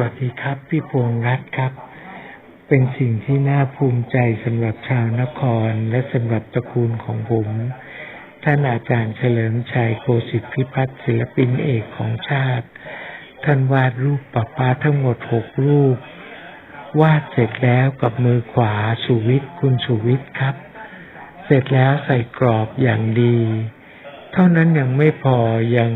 วัสดีครับ พี่พวงรัตน์ครับ เป็นสิ่งที่น่าภูมิใจสำหรับชาวนครและสำหรับตระกูลของผม ท่านอาจารย์เฉลิมชัยโคสิทธิพิพัฒน์ศิลปินเอกของชาติ ท่านวาดรูปปะปาทั้งหมดหกรูป วาดเสร็จแล้วกับมือขวาสุวิทย์คุณสุวิทย์ครับ เสร็จแล้วใส่กรอบอย่างดี เท่านั้นยังไม่พอยัง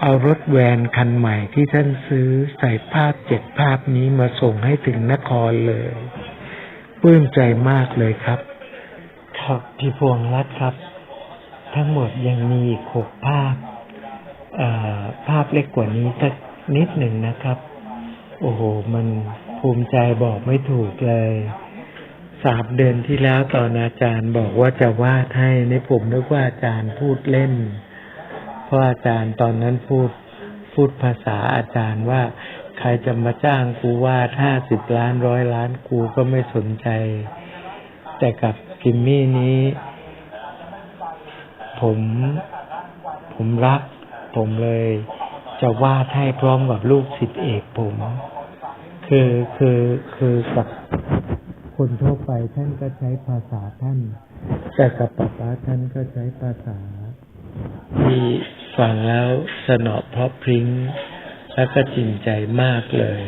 เอารถแวนคันใหม่ที่ท่านซื้อใส่ภาพเจ็ดภาพนี้มาส่งให้ถึงนครเลยปลื้มใจมากเลยครับ ครับพี่พวงรัตครับ ทั้งหมดยังมีอีกหกภาพภาพเล็กกว่านี้สักนิดหนึ่งนะครับ โอ้โห มันภูมิใจบอกไม่ถูกเลยสามเดือนที่แล้วตอนอาจารย์บอกว่าจะวาดให้ในผมนึกว่าอาจารย์พูดเล่น เพราะอาจารย์ตอนนั้นพูดพูดภาษาอาจารย์ว่า ใครจะมาจ้างกูว่าห้าสิบล้านร้อยล้านกูก็ไม่สนใจ แต่กับกิมมี่นี้ ผม ผมรัก ผมเลย จะวาดให้พร้อมกับลูกศิษย์เอกผม คือคือคือกับคนทั่วไปท่านก็ใช้ภาษาท่าน แต่กับป๊าป๊าท่านก็ใช้ภาษาที่ ฟังแล้วสนอเพราะพริ้งและก็จริงใจมากเลย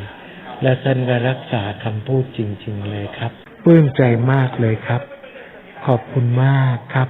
และท่านก็รักษาคำพูดจริง ๆ เลยครับปลื้มใจมากเลยครับ ขอบคุณมากครับ